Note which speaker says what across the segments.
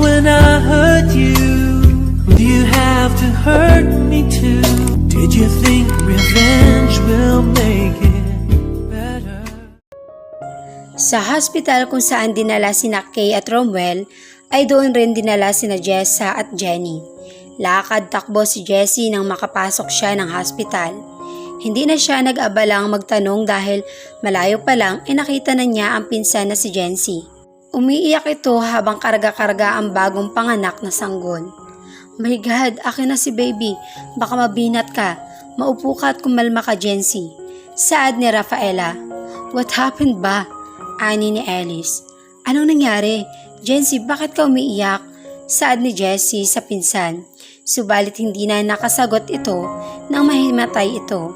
Speaker 1: when I hurt you? Do you have to hurt me too? Did you think revenge will make it better?
Speaker 2: Sa hospital kung saan dinala sina Kay at Romwell, ay doon rin dinala sina Jessa at Jenny. Lakad takbo si Jessie nang makapasok siya ng hospital. Hindi na siya nag-abalang magtanong dahil malayo pa lang ay nakita na niya ang pinsan na si Jency. Umiiyak ito habang karga-karga ang bagong panganak na sanggol. My God, akin na si baby. Baka mabinat ka. Maupo ka at kumalma ka, Jency. Saad ni Rafaela. What happened ba? Ani ni Alice. Anong nangyari? Jency, bakit ka umiiyak? Saad ni Jessie sa pinsan. Subalit hindi na nakasagot ito nang mahimatay ito.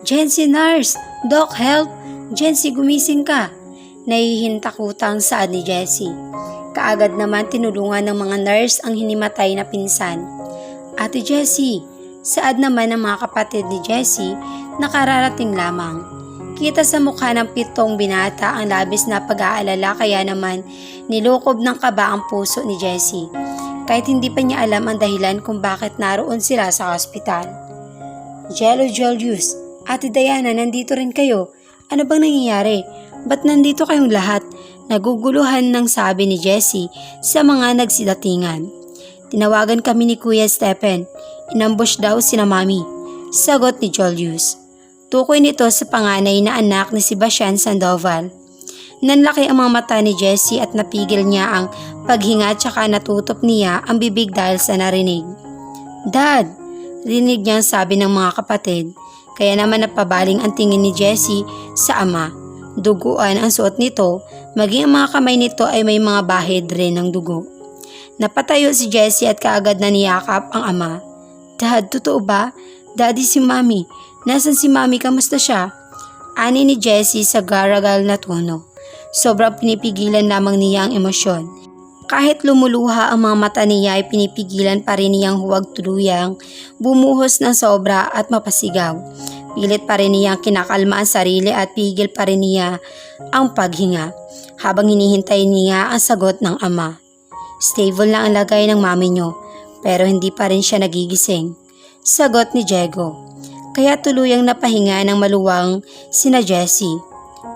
Speaker 2: Jency, nurse! Doc, help! Jency, gumising ka! Nahihintakutang saad ni Jessie. Kaagad naman tinulungan ng mga nurse ang hinimatay na pinsan. Ate Jessie, saad naman ng mga kapatid ni Jessie na kararating lamang. Kita sa mukha ng pitong binata ang labis na pag-aalala kaya naman nilukob ng kaba ang puso ni Jessie. Kahit hindi pa niya alam ang dahilan kung bakit naroon sila sa ospital. Jello Julius, Ate Diana, nandito rin kayo. Ano bang nangyayari? Ba't nandito kayong lahat? Naguguluhan ng sabi ni Jessie sa mga nagsidatingan. Tinawagan kami ni Kuya Stephen. Inambush daw sina Mami. Sagot ni Julius. Tukoy nito sa panganay na anak ni Sebastian Sandoval. Nanlaki ang mga mata ni Jessie at napigil niya ang paghinga at saka natutop niya ang bibig dahil sa narinig. Dad! Rinig niyang sabi ng mga kapatid. Kaya naman napabaling ang tingin ni Jessie sa ama. Duguan ang suot nito, maging ang mga kamay nito ay may mga bahid rin ng dugo. Napatayo si Jessie at kaagad na niyakap ang ama. Dad, totoo ba? Daddy si Mami. Nasaan si Mami? Kamusta siya? Ani ni Jessie sa garagal na tono. Sobrang pinipigilan lamang niya ang emosyon. Kahit lumuluha ang mga mata niya ay pinipigilan pa rin niyang huwag tuluyang bumuhos ng sobra at mapasigaw. Pilit pa rin niyang kinakalma ang sarili at pigil pa rin niya ang paghinga habang hinihintay niya ang sagot ng ama. Stable na ang lagay ng mami niyo pero hindi pa rin siya nagigising. Sagot ni Diego. Kaya tuluyang napahinga ng maluwang sina Jessie.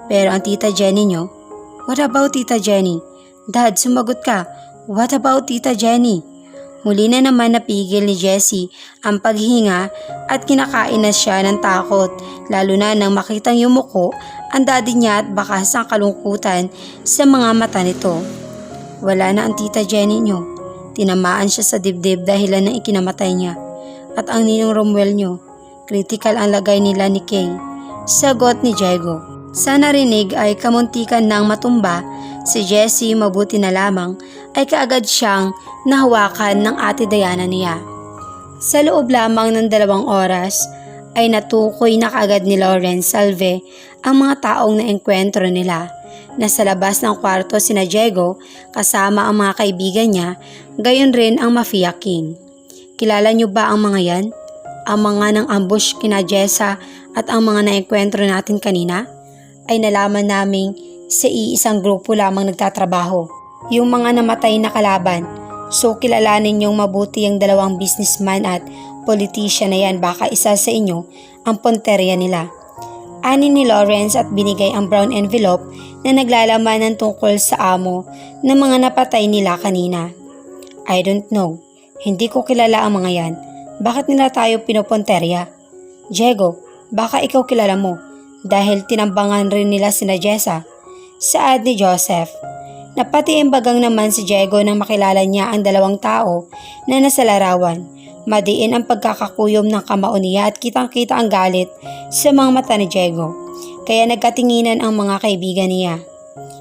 Speaker 2: Pero ang tita Jenny niyo, what about tita Jenny? Dad, sumagot ka. What about tita Jenny? Muli na naman napigil ni Jessie ang paghinga at kinakain na siya ng takot lalo na nang makitang yumuko ang daddy niya at bakas ang kalungkutan sa mga mata nito. Wala na ang tita Jenny niyo. Tinamaan siya sa dibdib dahilan ng ikinamatay niya. At ang ninong Romuel niyo, critical ang lagay nila ni Kay. Sagot ni Diego. Sa narinig ay kamuntikan ng matumba, si Jessie mabuti na lamang ay kaagad siyang nahawakan ng ate Diana niya. Sa loob lamang ng dalawang oras ay natukoy na kaagad ni Lawrence Salve ang mga taong naengkwentro nila. Nasa labas ng kwarto sina Diego kasama ang mga kaibigan niya, gayon rin ang Mafia King. Kilala niyo ba ang mga yan? Ang mga ng ambush kina Jessa at ang mga naengkwentro natin kanina? Ay nalaman naming sa iisang grupo lamang nagtatrabaho. Yung mga namatay na kalaban. So kilalanin niyong mabuti ang dalawang businessman at politician na yan baka isa sa inyo ang ponterya nila. Ani ni Lawrence at binigay ang brown envelope na naglalaman ng tungkol sa amo ng mga napatay nila kanina. I don't know. Hindi ko kilala ang mga yan. Bakit nila tayo pinoponterya? Diego, baka ikaw kilala mo dahil tinambangan rin nila sina Jessa. Saad ni Joseph. Napatiimbagang naman si Diego nang makilala niya ang dalawang tao na nasa larawan. Madiin ang pagkakakuyom ng kamao niya at kitang-kita ang galit sa mga mata ni Diego. Kaya nagkatinginan ang mga kaibigan niya.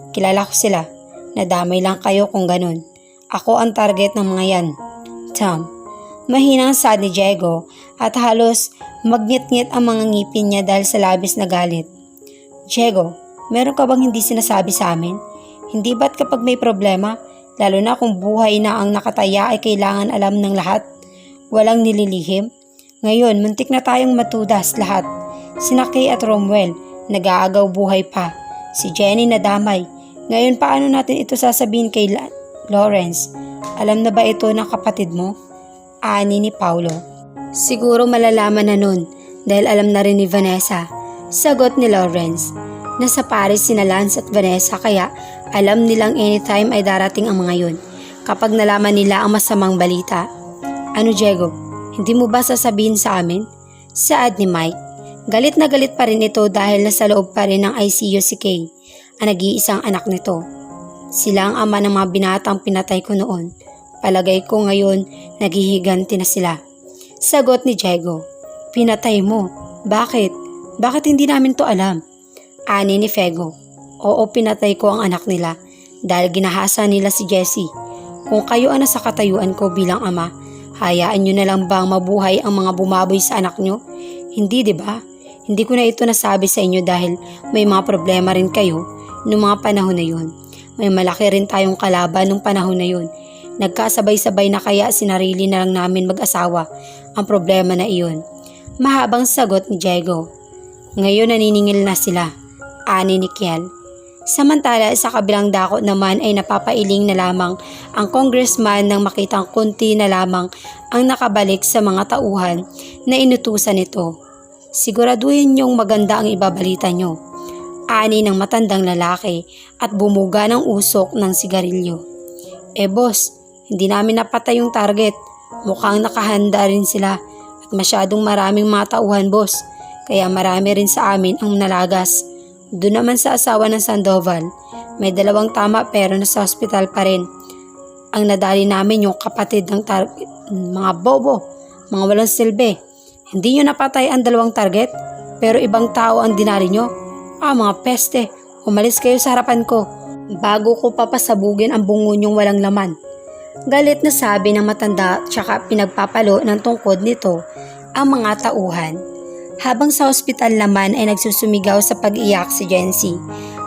Speaker 2: Kilala ko sila. Nadamay lang kayo kung ganun. Ako ang target ng mga yan. Tom. Mahinang sad ni Diego at halos magngit-ngit ang mga ngipin niya dahil sa labis na galit. Diego, meron ka bang hindi sinasabi sa amin? Hindi ba't kapag may problema, lalo na kung buhay na ang nakataya ay kailangan alam ng lahat? Walang nililihim? Ngayon, muntik na tayong matudas lahat. Sina Kay at Romwell, nag-aagaw buhay pa. Si Jenny nadamay. Ngayon, paano natin ito sasabihin kay La- Lawrence, alam na ba ito ng kapatid mo? Ani ni Paulo. Siguro malalaman na nun dahil alam na rin ni Vanessa. Sagot ni Lawrence. Nasa Paris sina Lance at Vanessa kaya alam nilang anytime ay darating ang mga yun kapag nalaman nila ang masamang balita. Ano Diego, hindi mo ba sasabihin sa amin? Saad ni Mike. Galit na galit pa rin ito dahil nasa loob pa rin ng ICU si Kay, ang nag-iisang anak nito. Sila ang ama ng mga binatang pinatay ko noon. Palagay ko ngayon naghihiganti na sila. Sagot ni Diego. Pinatay mo. Bakit? Bakit hindi namin to alam? Ani ni Fego. Oo, pinatay ko ang anak nila dahil ginahasa nila si Jessie. Kung kayo ang nasa katayuan ko bilang ama, hayaan nyo na lang bang mabuhay ang mga bumaboy sa anak nyo? Hindi, di ba? Hindi ko na ito nasabi sa inyo dahil may mga problema rin kayo noong mga panahon na yun. May malaki rin tayong kalaban nung panahon na yun. Nagkasabay-sabay na kaya sinarili na lang namin mag-asawa ang problema na iyon. Mahabang sagot ni Diego. Ngayon naniningil na sila, ani ni Kiel. Samantala sa kabilang dako naman ay napapailing na lamang ang congressman nang makitang kunti na lamang ang nakabalik sa mga tauhan na inutusan nito. Siguraduhin niyong maganda ang ibabalita niyo. Ani ng matandang lalaki at bumuga ng usok ng sigarilyo. Eh boss, hindi namin napatay yung target. Mukhang nakahanda rin sila at masyadong maraming mga tauhan boss. Kaya marami rin sa amin ang nalagas. Doon naman sa asawa ng Sandoval, may dalawang tama pero nasa hospital pa rin. Ang nadali namin yung kapatid ng target, mga bobo, mga walang silbi. Hindi nyo napatay ang dalawang target, pero ibang tao ang dinali nyo. Ah, mga peste, umalis kayo sa harapan ko bago ko papasabugin ang bungo nyong walang laman. Galit na sabi ng matanda tsaka pinagpapalo ng tungkod nito ang mga tauhan. Habang sa ospital naman ay nagsusumigaw sa pag-iyak si Jency.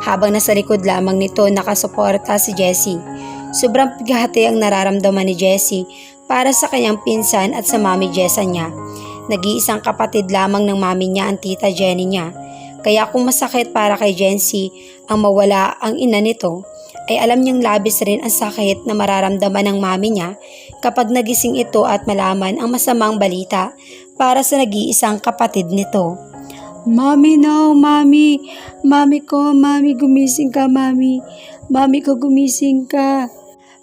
Speaker 2: Habang nasa likod lamang nito nakasuporta si Jessie. Sobrang pighati ang nararamdaman ni Jessie para sa kanyang pinsan at sa mami Jessa niya. Nag-iisang kapatid lamang ng mami niya ang tita Jenny niya. Kaya kung masakit para kay Jency ang mawala ang ina nito, ay alam niyang labis rin ang sakit na mararamdaman ng mami niya kapag nagising ito at malaman ang masamang balita para sa nag-iisang kapatid nito. Mami no, mami. Mami ko, mami gumising ka, mami. Mami ko gumising ka.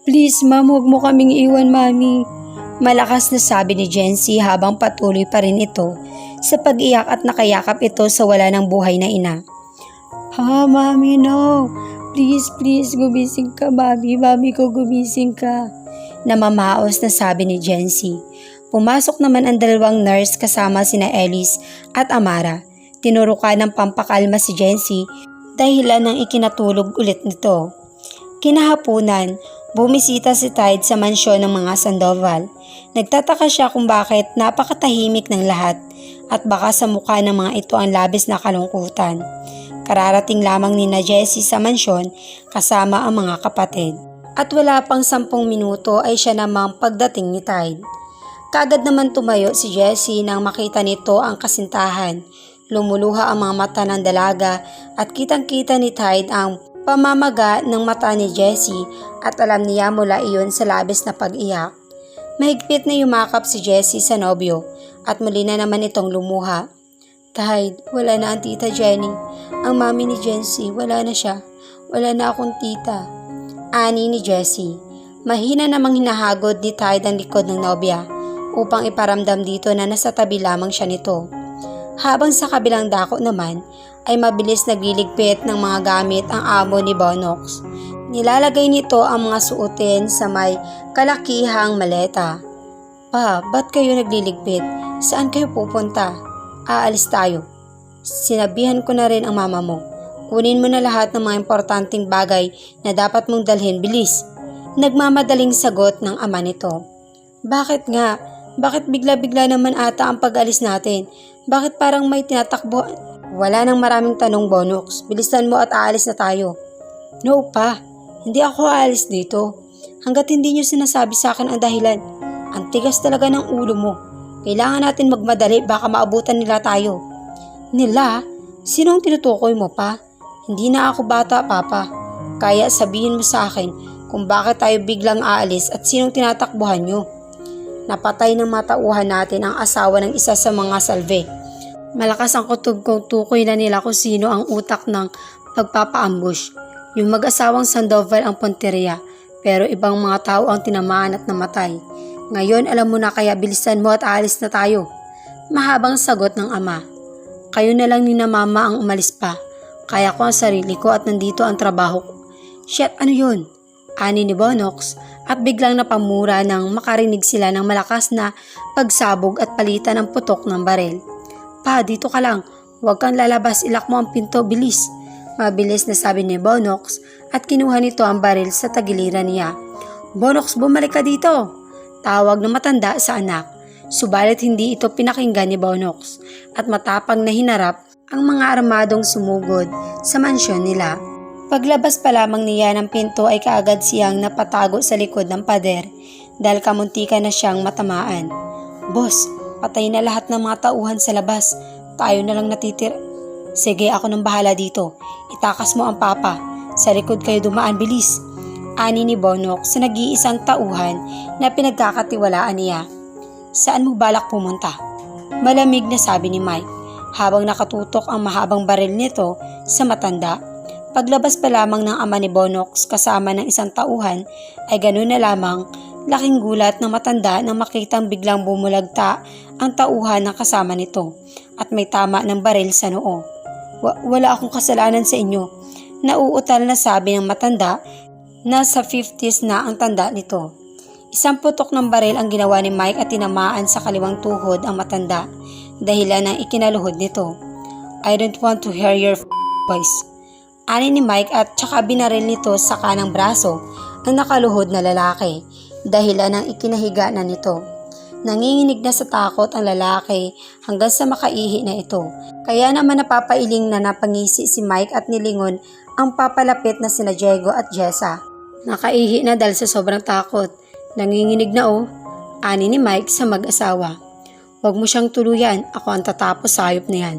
Speaker 2: Please, ma'am, huwag mo kaming iwan, mami. Malakas na sabi ni Jency habang patuloy pa rin ito sa pag-iyak at nakayakap ito sa wala ng buhay na ina. Ha, mami, no. Please, please, gumising ka, mami. Mami ko, gumising ka. Namamaos na sabi ni Jency. Pumasok naman ang dalawang nurse kasama sina Ellis at Amara. Tinuro ka ng pampakalma si Jency dahilan ng ikinatulog ulit nito. Kinahapunan, bumisita si Tide sa mansyon ng mga Sandoval. Nagtataka siya kung bakit napakatahimik ng lahat at baka sa mukha ng mga ito ang labis na kalungkutan. Kararating lamang ni na Jessie sa mansyon kasama ang mga kapatid. At wala pang sampung minuto ay siya namang pagdating ni Tide. Kagad naman tumayo si Jessie nang makita nito ang kasintahan. Lumuluha ang mga mata ng dalaga at kitang-kita ni Tide ang pamamaga ng mata ni Jessie at alam niya mula iyon sa labis na pag-iyak. Mahigpit na yumakap si Jessie sa nobyo at muli na naman itong lumuha. Tide, wala na ang tita Jenny. Ang mami ni Jessie, wala na siya. Wala na akong tita. Ani ni Jessie. Mahina namang hinahagod ni Tide ang likod ng nobya upang iparamdam dito na nasa tabi lamang siya nito. Habang sa kabilang dako naman ay mabilis nagliligpit ng mga gamit ang amo ni Bonox. Nilalagay nito ang mga suotin sa may kalakihang maleta. Pa, ba't kayo nagliligpit? Saan kayo pupunta? Aalis tayo. Sinabihan ko na rin ang mama mo. Kunin mo na lahat ng mga importanteng bagay na dapat mong dalhin bilis. Nagmamadaling sagot ng ama nito. Bakit nga? Bakit bigla-bigla naman ata ang pag-alis natin? Bakit parang may tinatakbo? Wala nang maraming tanong, Bonox. Bilisan mo at aalis na tayo. No pa, hindi ako aalis dito. Hanggat hindi niyo sinasabi sa akin ang dahilan. Ang tigas talaga ng ulo mo. Kailangan natin magmadali baka maabutan nila tayo. Nila? Sinong tinutukoy mo pa? Hindi na ako bata, Papa. Kaya sabihin mo sa akin kung bakit tayo biglang aalis at sinong tinatakbuhan nyo. Napatay ng matauhan natin ang asawa ng isa sa mga salve. Malakas ang kutob kong tukoy na nila kung sino ang utak ng pagpapaambush. Yung mag-asawang Sandoval ang Ponteria, pero ibang mga tao ang tinamaan at namatay. Ngayon alam mo na kaya bilisan mo at aalis na tayo. Mahabang sagot ng ama. Kayo na lang ni na mama ang umalis pa. Kaya ko ang sarili ko at nandito ang trabaho ko. Shit, ano yun? Ani ni Bonox at biglang napamura nang makarinig sila ng malakas na pagsabog at palitan ng putok ng barel. Pa, dito ka lang. Huwag kang lalabas, ilak mo ang pinto, bilis. Mabilis na sabi ni Bonox at kinuha nito ang baril sa tagiliran niya. Bonox, bumalik ka dito! Tawag ng matanda sa anak. Subalit hindi ito pinakinggan ni Bonox at matapang na hinarap ang mga armadong sumugod sa mansyon nila. Paglabas pa lamang niya ng pinto ay kaagad siyang napatago sa likod ng pader dahil kamuntika na siyang matamaan. Boss, patay na lahat ng mga tauhan sa labas. Tayo na lang natitira. Sige, ako nang bahala dito. Itakas mo ang papa. Sa likod kayo dumaan, bilis. Ani ni Bonok sa nag-iisang tauhan na pinagkakatiwalaan niya. Saan mo balak pumunta? Malamig na sabi ni Mike habang nakatutok ang mahabang baril nito sa matanda. Paglabas pa lamang ng ama ni Bonox kasama ng isang tauhan ay ganoon na lamang laking gulat ng matanda nang makitang biglang bumulagta ang tauhan ng kasama nito at may tama ng baril sa noo. "Wa- wala akong kasalanan sa inyo. Nauutal na sabi ng matanda na sa 50s na ang tanda nito. Isang putok ng baril ang ginawa ni Mike at tinamaan sa kaliwang tuhod ang matanda dahilan ng ikinaluhod nito. I don't want to hear your voice. Ani ni Mike at tsaka binaril nito sa kanang braso ang nakaluhod na lalaki dahilan ng ikinahiga na nito. Nanginginig na sa takot ang lalaki hanggang sa makaihi na ito. Kaya naman napapailing na napangisi si Mike at nilingon ang papalapit na sina Diego at Jessa. Nakaihi na dahil sa sobrang takot. Nanginginig na oh, ani ni Mike sa mag-asawa. Huwag mo siyang tuluyan, ako ang tatapos sa hayop na yan.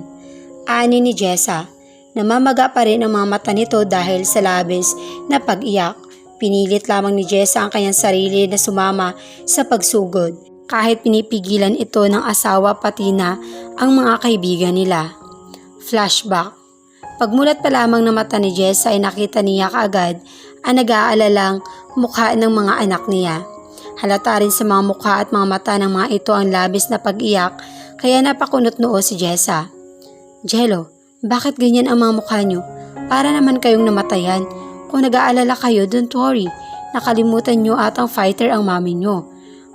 Speaker 2: Ani ni Jessa. Namamaga pa rin ang mga mata nito dahil sa labis na pag-iyak. Pinilit lamang ni Jessa ang kanyang sarili na sumama sa pagsugod. Kahit pinipigilan ito ng asawa pati na ang mga kaibigan nila. Flashback. Pagmulat pa lamang ng mata ni Jessa ay nakita niya kaagad ang nag-aalalang mukha ng mga anak niya. Halata rin sa mga mukha at mga mata ng mga ito ang labis na pag-iyak kaya napakunot noo si Jessa. Jello, bakit ganyan ang mga mukha nyo? Para naman kayong namatayan. Kung nag-aalala kayo, don't worry. Nakalimutan nyo at ang fighter ang mami nyo.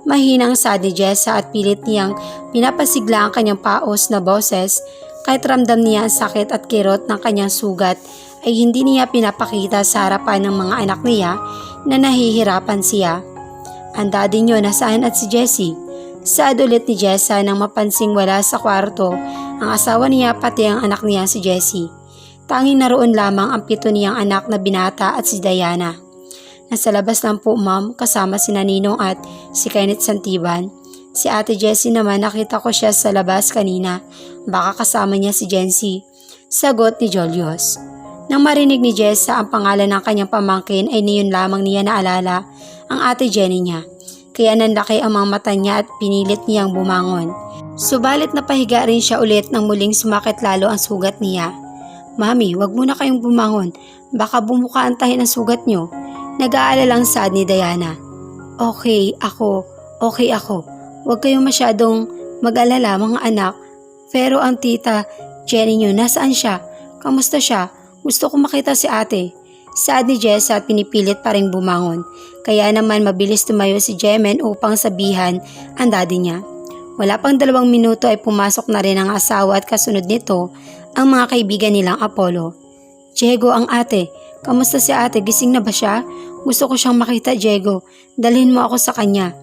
Speaker 2: Mahinang sad ni Jessa at pilit niyang pinapasigla ang kanyang paos na boses kahit ramdam niya ang sakit at kirot ng kanyang sugat ay hindi niya pinapakita sa harapan ng mga anak niya na nahihirapan siya. Ang daddy niyo nasaan at si Jessie? Sad ulit ni Jessa nang mapansing wala sa kwarto ang asawa niya pati ang anak niya si Jessie. Tanging naroon lamang ang pito niyang anak na binata at si Diana. Nasa labas lang po ma'am kasama si Naninong at si Kenneth Santiban. Si ate Jessie naman nakita ko siya sa labas kanina. Baka kasama niya si Jency. Sagot ni Jolios. Nang marinig ni Jessa ang pangalan ng kanyang pamangkin ay niyon lamang niya naalala ang ate Jenny niya. Kaya nanlaki ang mga mata niya at pinilit niyang bumangon. Subalit napahiga rin siya ulit nang muling sumakit lalo ang sugat niya. Mami, wag muna kayong bumangon. Baka bumuka ang tahi ng sugat niyo. Nag-aalalang sad ni Diana. Okay, ako. Okay ako. Huwag kayong masyadong mag-alala mga anak. Pero ang tita, Jenny niyo, nasaan siya? Kamusta siya? Gusto ko makita si ate. Sad ni Jessa at pinipilit pa rin bumangon. Kaya naman mabilis tumayo si Jemen upang sabihan ang daddy niya. Wala pang dalawang minuto ay pumasok na rin ang asawa at kasunod nito ang mga kaibigan nilang Apollo. Diego ang ate. Kamusta si ate? Gising na ba siya? Gusto ko siyang makita, Diego. Dalhin mo ako sa kanya.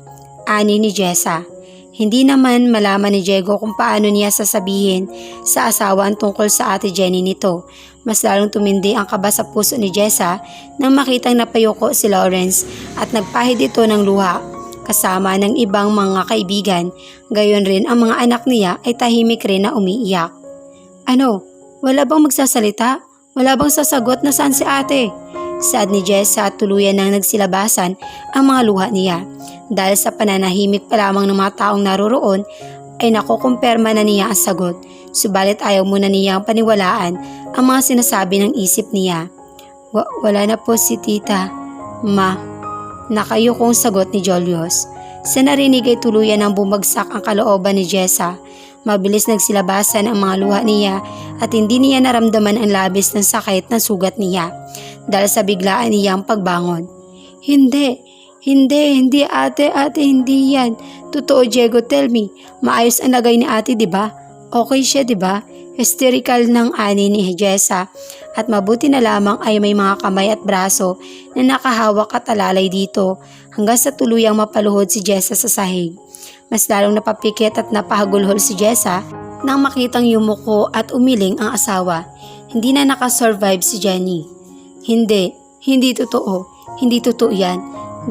Speaker 2: Ani ni Jessa. Hindi naman malaman ni Diego kung paano niya sasabihin sa asawa ang tungkol sa ate Jenny nito. Mas lalong tumindi ang kaba sa puso ni Jessa nang makitang napayoko si Lawrence at nagpahid ito ng luha kasama ng ibang mga kaibigan. Gayon rin ang mga anak niya ay tahimik rin na umiiyak. Ano? Wala bang magsasalita? Wala bang sasagot na saan si ate? Saad ni Jessa at tuluyan nang nagsilabasan ang mga luha niya. Dahil sa pananahimik pa lamang ng mga taong naroroon ay nakukumpirma na niya ang sagot. Subalit ayaw muna niyang paniwalaan ang mga sinasabi ng isip niya. Wa- wala na po si tita. Ma, nakayukong sagot ni Julius. Sa narinig ay tuluyan ng bumagsak ang kalooban ni Jessa. Mabilis nagsilabasan ang mga luha niya at hindi niya naramdaman ang labis ng sakit na sugat niya dahil sa biglaan niyang pagbangon. Hindi, hindi, hindi ate, ate, hindi yan. Totoo, Diego, tell me. Maayos ang lagay ni ate, di ba? Okay siya, di ba? Hysterical ng ani ni Jessa at mabuti na lamang ay may mga kamay at braso na nakahawak at alalay dito hanggang sa tuluyang mapaluhod si Jessa sa sahig. Mas lalong napapikit at napahagulhol si Jessa nang makitang yumuko at umiling ang asawa. Hindi na nakasurvive si Jenny. Hindi, hindi totoo. Hindi totoo yan.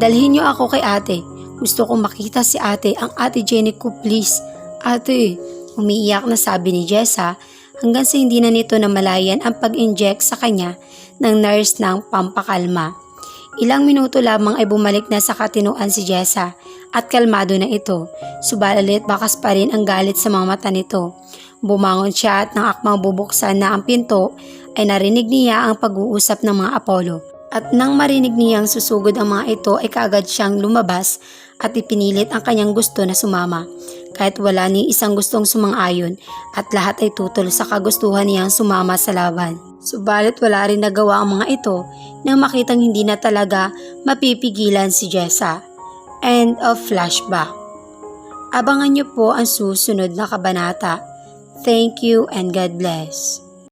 Speaker 2: Dalhin niyo ako kay ate. Gusto kong makita si ate, ang ate Jenny ko please. Ate, umiiyak na sabi ni Jessa hanggang sa hindi na nito namalayan ang pag-inject sa kanya ng nurse ng pampakalma. Ilang minuto lamang ay bumalik na sa katinuan si Jessa at kalmado na ito. Subalit bakas pa rin ang galit sa mga mata nito. Bumangon siya at nang akmang bubuksan na ang pinto ay narinig niya ang pag-uusap ng mga Apollo. At nang marinig niyang susugod ang mga ito ay kaagad siyang lumabas at ipinilit ang kanyang gusto na sumama. Kahit wala ni isang gustong sumang-ayon at lahat ay tutol sa kagustuhan niyang sumama sa laban. Subalit wala rin nagawa ang mga ito nang makitang hindi na talaga mapipigilan si Jessa. End of flashback. Abangan niyo po ang susunod na kabanata. Thank you and God bless.